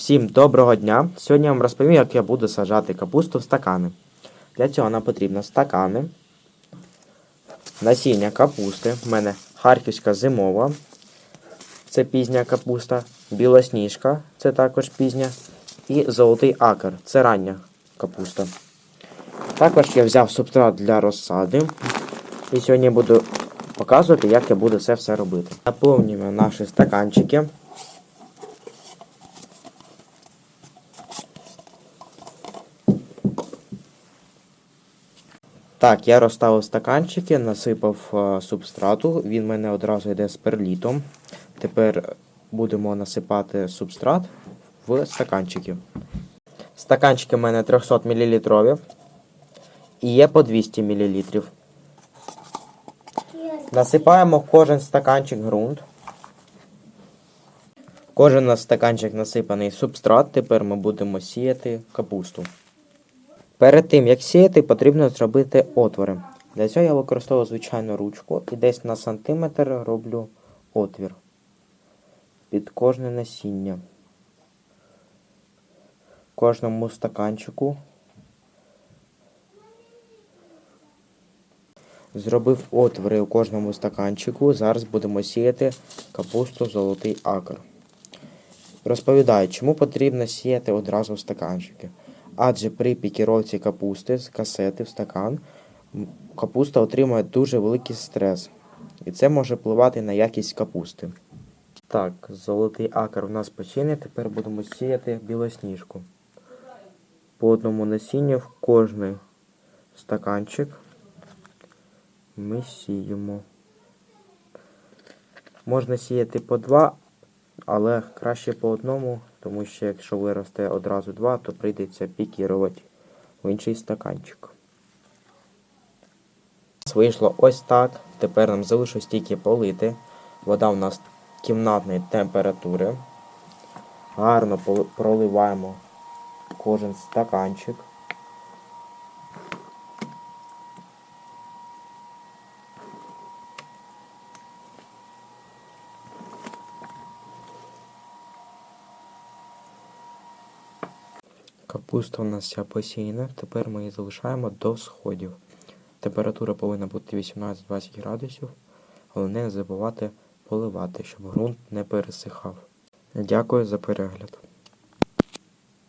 Всім доброго дня! Сьогодні я вам розповім, як я буду саджати капусту в стакани. Для цього нам потрібно стакани, насіння капусти. У мене харківська зимова, це пізня капуста, білосніжка, це також пізня, і золотий акр, це рання капуста. Також я взяв субстрат для розсади. І сьогодні буду показувати, як я буду це все робити. Наповнюємо наші стаканчики. Так, я розставив стаканчики, насипав е, субстрату. Він в мене одразу йде з перлітом. Тепер будемо насипати субстрат в стаканчики. Стаканчики в мене 300 мл і є по 200 мл. Насипаємо кожен стаканчик ґрунт. Кожен стаканчик насипаний субстрат. Тепер ми будемо сіяти капусту. Перед тим, як сіяти, потрібно зробити отвори. Для цього я використовую звичайну ручку і десь на сантиметр роблю отвір під кожне насіння. Кожному стаканчику. Зробив отвори у кожному стаканчику. Зараз будемо сіяти капусту золотий акр. Розповідаю, чому потрібно сіяти одразу в стаканчики. Адже при пікіровці капусти з касети в стакан капуста отримує дуже великий стрес. І це може впливати на якість капусти. Так, золотий акр у нас почине. Тепер будемо сіяти білосніжку. По одному насінню в кожний стаканчик ми сіємо. Можна сіяти по два, але краще по одному, тому що якщо виросте одразу два, то прийдеться пікірувати в інший стаканчик. Вийшло ось так. Тепер нам залишилось тільки полити. Вода у нас кімнатної температури. Гарно проливаємо кожен стаканчик. Капуста у нас вся посіяна. Тепер ми її залишаємо до сходів. Температура повинна бути 18-20 градусів. Головне не забувати поливати, щоб ґрунт не пересихав. Дякую за перегляд.